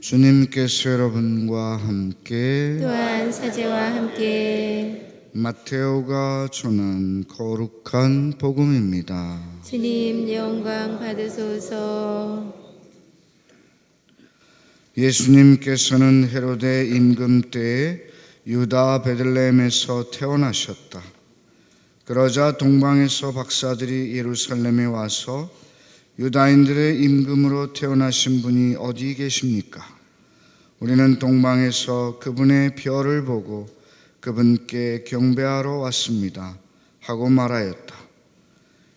주님께서 여러분과 함께 또한 사제와 함께 마테오가 전한 거룩한 복음입니다. 주님 영광 받으소서 예수님께서는 헤로데 임금 때에 유다 베들레헴에서 태어나셨다. 그러자 동방에서 박사들이 예루살렘에 와서 유다인들의 임금으로 태어나신 분이 어디 계십니까? 우리는 동방에서 그분의 별을 보고 그분께 경배하러 왔습니다. 하고 말하였다.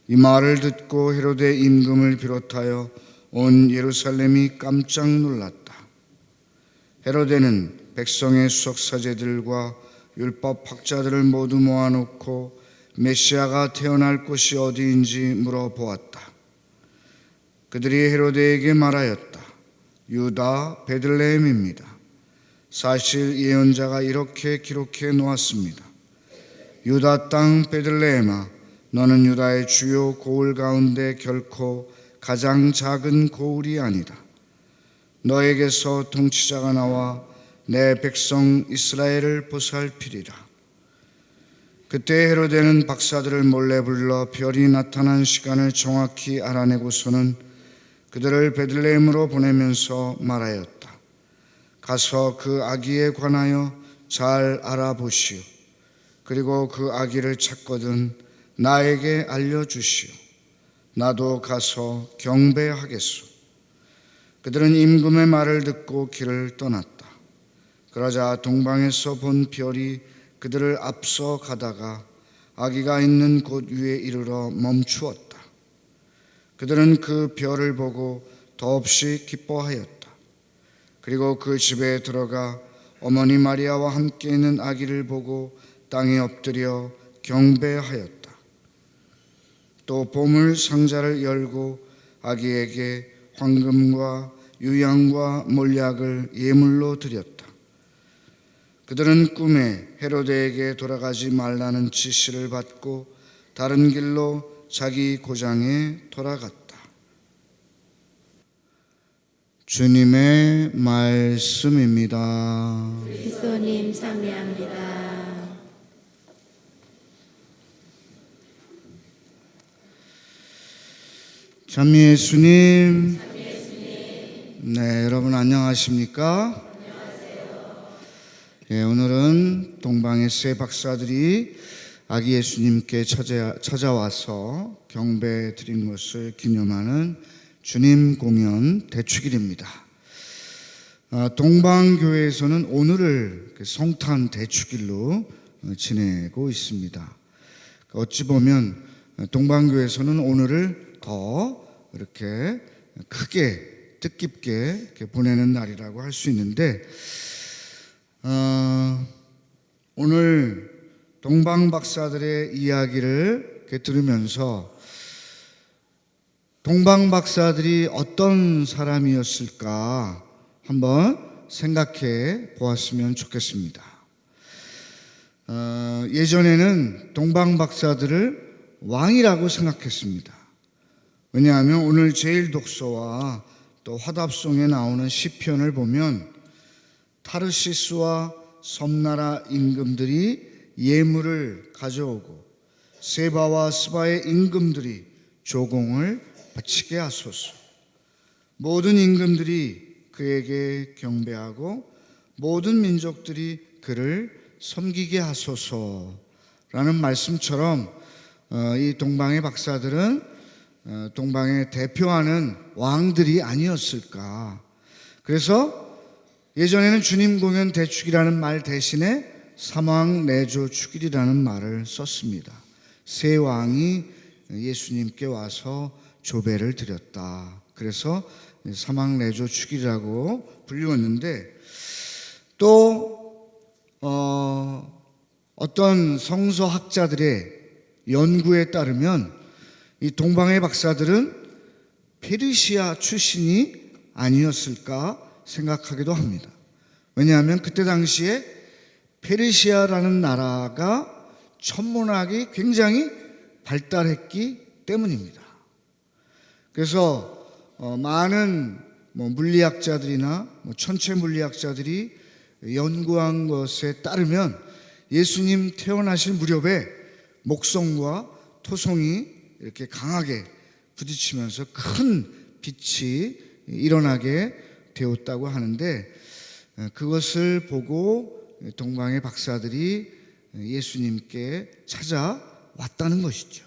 이 말을 듣고 헤로데 임금을 비롯하여 온 예루살렘이 깜짝 놀랐다. 헤로데는 백성의 수석 사제들과 율법 학자들을 모두 모아놓고 메시아가 태어날 곳이 어디인지 물어보았다. 그들이 헤로데에게 말하였다. 유다 베들레헴입니다. 사실 예언자가 이렇게 기록해 놓았습니다. 유다 땅 베들레헴아 너는 유다의 주요 고을 가운데 결코 가장 작은 고을이 아니다. 너에게서 통치자가 나와 내 백성 이스라엘을 보살피리라. 그때 헤로데는 박사들을 몰래 불러 별이 나타난 시간을 정확히 알아내고서는 그들을 베들레헴으로 보내면서 말하였다. 가서 그 아기에 관하여 잘 알아보시오. 그리고 그 아기를 찾거든 나에게 알려주시오. 나도 가서 경배하겠소. 그들은 임금의 말을 듣고 길을 떠났다. 그러자 동방에서 본 별이 그들을 앞서 가다가 아기가 있는 곳 위에 이르러 멈추었다. 그들은 그 별을 보고 더없이 기뻐하였다. 그리고 그 집에 들어가 어머니 마리아와 함께 있는 아기를 보고 땅에 엎드려 경배하였다. 또 보물 상자를 열고 아기에게 황금과 유향과 몰약을 예물로 드렸다. 그들은 꿈에 헤로데에게 돌아가지 말라는 지시를 받고 다른 길로 자기 고장에 돌아갔다. 주님의 말씀입니다. 그리스도님 참여합니다 참 예수님. 네, 여러분 안녕하십니까? 예, 오늘은 동방의 세 박사들이 아기 예수님께 찾아, 찾아 와서 경배 드린 것을 기념하는 주님 공연 대축일입니다. 아, 동방교회에서는 오늘을 그 성탄 대축일로 어, 지내고 있습니다. 어찌 보면 동방교회에서는 오늘을 더 이렇게 크게 뜻깊게 보내는 날이라고 할 수 있는데 어, 오늘 동방 박사들의 이야기를 들으면서 동방 박사들이 어떤 사람이었을까 한번 생각해 보았으면 좋겠습니다. 어, 예전에는 동방 박사들을 왕이라고 생각했습니다. 왜냐하면 오늘 제일 독서와 또 화답송에 나오는 시편을 보면 타르시스와 섬나라 임금들이 예물을 가져오고 세바와 스바의 임금들이 조공을 바치게 하소서. 모든 임금들이 그에게 경배하고 모든 민족들이 그를 섬기게 하소서라는 말씀처럼 어, 이 동방의 박사들은 어, 동방의 대표하는 왕들이 아니었을까. 그래서 예전에는 주님 공연 대축이라는 말 대신에 사망 내조 축일이라는 말을 썼습니다. 세 왕이 예수님께 와서 조배를 드렸다. 그래서 사망 내조 축일이라고 불리웠는데 또 어, 어떤 성서학자들의 연구에 따르면 이 동방의 박사들은 페르시아 출신이 아니었을까 생각하기도 합니다. 왜냐하면 그때 당시에 페르시아라는 나라가 천문학이 굉장히 발달했기 때문입니다. 그래서 어, 많은 뭐 물리학자들이나 뭐 천체 물리학자들이 연구한 것에 따르면 예수님 태어나실 무렵에 목성과 토성이 이렇게 강하게 부딪히면서 큰 빛이 일어나게 되었다고 하는데 어, 그것을 보고 동방의 박사들이 예수님께 찾아왔다는 것이죠.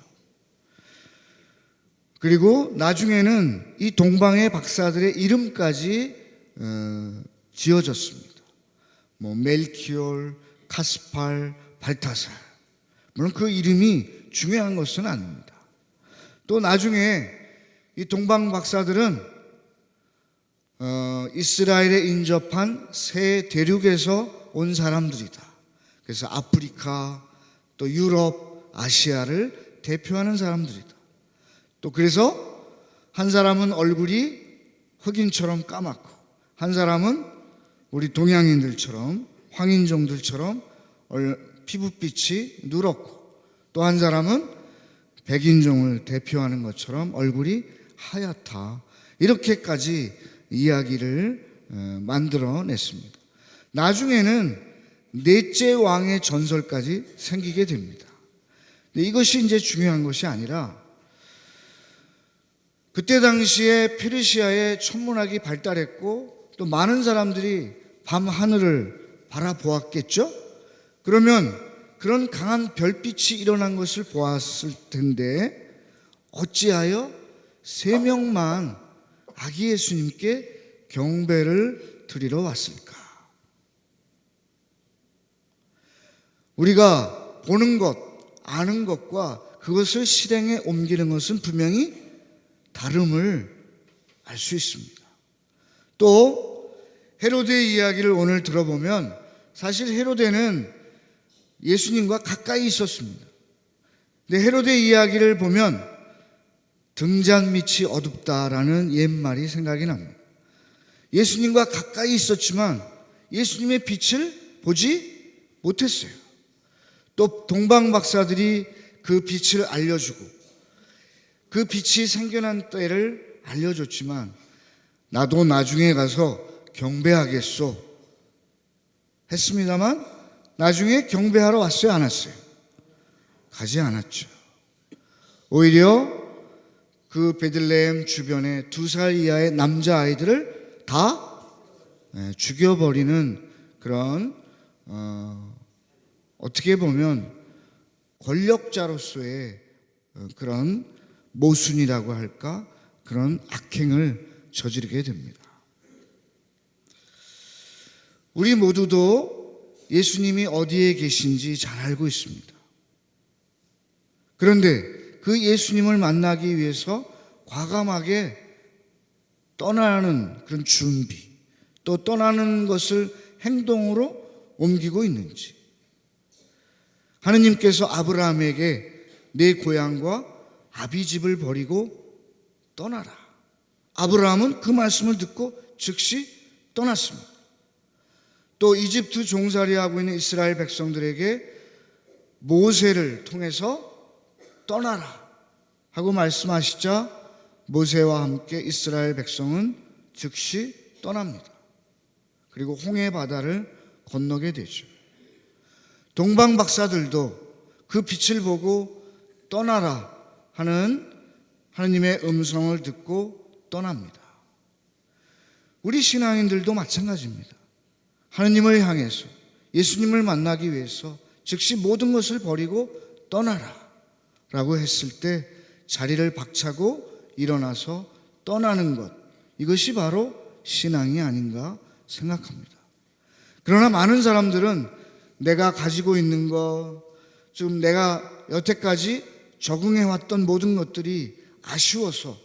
그리고 나중에는 이 동방의 박사들의 이름까지 어, 지어졌습니다. 뭐 멜키올, 카스팔, 발타살. 물론 그 이름이 중요한 것은 아닙니다. 또 나중에 이 동방 박사들은 어, 이스라엘에 인접한 새 대륙에서 온 사람들이다. 그래서 아프리카, 또 유럽, 아시아를 대표하는 사람들이다. 또 그래서 한 사람은 얼굴이 흑인처럼 까맣고 한 사람은 우리 동양인들처럼 황인종들처럼 얼- 피부빛이 누렇고 또 한 사람은 백인종을 대표하는 것처럼 얼굴이 하얗다. 이렇게까지 이야기를 어, 만들어냈습니다. 나중에는 넷째 왕의 전설까지 생기게 됩니다. 근데 이것이 이제 중요한 것이 아니라 그때 당시에 페르시아의 천문학이 발달했고 또 많은 사람들이 밤 하늘을 바라보았겠죠? 그러면 그런 강한 별빛이 일어난 것을 보았을 텐데 어찌하여 세 명만 아기 예수님께 경배를 드리러 왔을까? 우리가 보는 것, 아는 것과 그것을 실행에 옮기는 것은 분명히 다름을 알 수 있습니다. 또 헤로데의 이야기를 오늘 들어보면 사실 헤로데는 예수님과 가까이 있었습니다. 근데 헤로데 이야기를 보면 등잔 밑이 어둡다라는 옛말이 생각이 납니다. 예수님과 가까이 있었지만 예수님의 빛을 보지 못했어요. 또 동방 박사들이 그 빛을 알려주고 그 빛이 생겨난 때를 알려줬지만 나도 나중에 가서 경배하겠소 했습니다만 나중에 경배하러 왔어요 안 왔어요? 가지 않았죠. 오히려 그 베들레헴 주변에 두 살 이하의 남자 아이들을 다 예, 죽여버리는 그런 어, 어떻게 보면 권력자로서의 어, 그런 모순이라고 할까 그런 악행을 저지르게 됩니다. 우리 모두도 예수님이 어디에 계신지 잘 알고 있습니다. 그런데 그 예수님을 만나기 위해서 과감하게 떠나는 그런 준비, 또 떠나는 것을 행동으로 옮기고 있는지. 하느님께서 아브라함에게 내 고향과 아비집을 버리고 떠나라. 아브라함은 그 말씀을 듣고 즉시 떠났습니다. 또 이집트 종살이하고 있는 이스라엘 백성들에게 모세를 통해서 떠나라 하고 말씀하시자 모세와 함께 이스라엘 백성은 즉시 떠납니다. 그리고 홍해 바다를 건너게 되죠. 동방 박사들도 그 빛을 보고 떠나라 하는 하나님의 음성을 듣고 떠납니다. 우리 신앙인들도 마찬가지입니다. 하나님을 향해서 예수님을 만나기 위해서 즉시 모든 것을 버리고 떠나라 라고 했을 때 자리를 박차고 일어나서 떠나는 것 이것이 바로 신앙이 아닌가 생각합니다. 그러나 많은 사람들은 내가 가지고 있는 것, 좀 내가 여태까지 적응해 왔던 모든 것들이 아쉬워서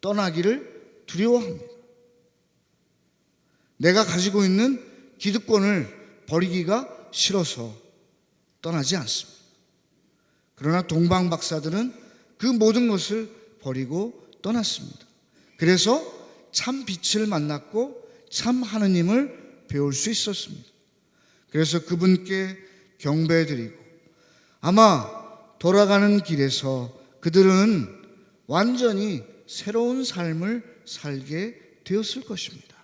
떠나기를 두려워합니다. 내가 가지고 있는 기득권을 버리기가 싫어서 떠나지 않습니다. 그러나 동방 박사들은 그 모든 것을 버리고 떠났습니다. 그래서 참 빛을 만났고 참 하느님을 배울 수 있었습니다. 그래서 그분께 경배드리고 아마 돌아가는 길에서 그들은 완전히 새로운 삶을 살게 되었을 것입니다.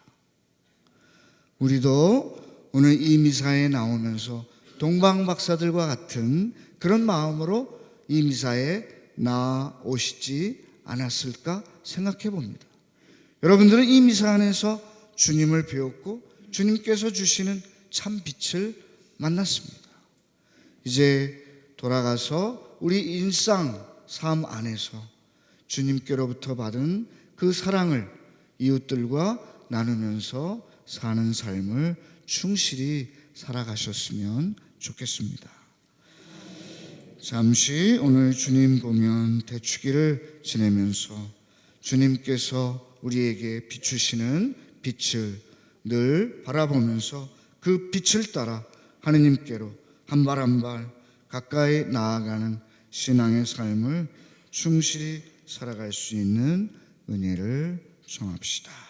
우리도 오늘 이 미사에 나오면서 동방 박사들과 같은 그런 마음으로 이 미사에 나오시지 않았을까 생각해 봅니다. 여러분들은 이 미사 안에서 주님을 배웠고 주님께서 주시는 참 빛을 만났습니다. 이제 돌아가서 우리 일상 삶 안에서 주님께로부터 받은 그 사랑을 이웃들과 나누면서 사는 삶을 충실히 살아가셨으면 좋겠습니다. 잠시 오늘 주님 보면 대축기를 지내면서 주님께서 우리에게 비추시는 빛을 늘 바라보면서 그 빛을 따라 하느님께로 한 발 한 발 가까이 나아가는 신앙의 삶을 충실히 살아갈 수 있는 은혜를 청합시다.